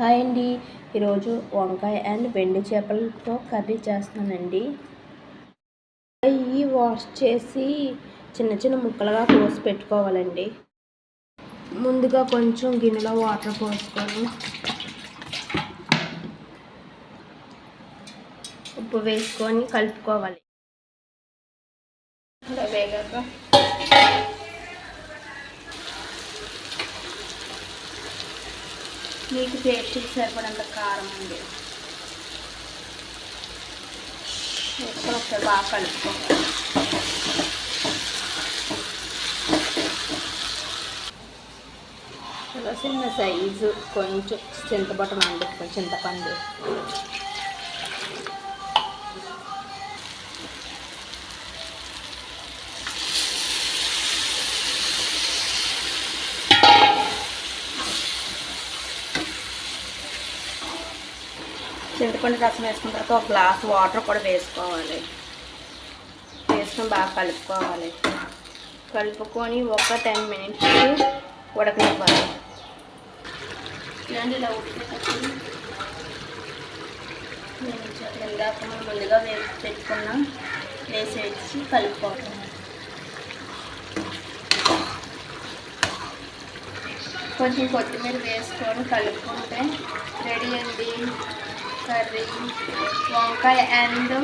Hi అండి. ఈరోజు వంకాయ అండ్ వెండి చేపలతో కర్రీ చేస్తానండి. ఇవి వాష్ చేసి చిన్న చిన్న ముక్కలుగా కోసి పెట్టుకోవాలండి. ముందుగా కొంచెం గిన్నెలో వాటర్ పోసుకొని ఉప్పు వేసుకొని కలుపుకోవాలి. వేగాక మీకు టేస్ట్కి సరిపడంత కారం అండి వేసుకొని ఒకసారి బాగా కలుపుకోవాలి ఇలా చిన్న సైజు కొంచెం చింతపట్టు అండి చింతపండు. చింతపండు రసం వేసుకున్న తర్వాత ఒక గ్లాస్ వాటర్ కూడా వేసుకోవాలి. వేసుకొని బాగా కలుపుకోవాలి. కలుపుకొని ఒక టెన్ మినిట్స్ ఉడకనివ్వాలి. ఇలాంటి ఇలా ఉడికేటప్పుడు ఇందాక మనం ముందుగా వేసి పెట్టుకున్నాం వేసి వేసి కలుపుకోవాలి. కొంచెం కొత్తిమీర వేసుకొని కలుపుకుంటే రెడీ అండి. కర్రీ వంకాయ అండ్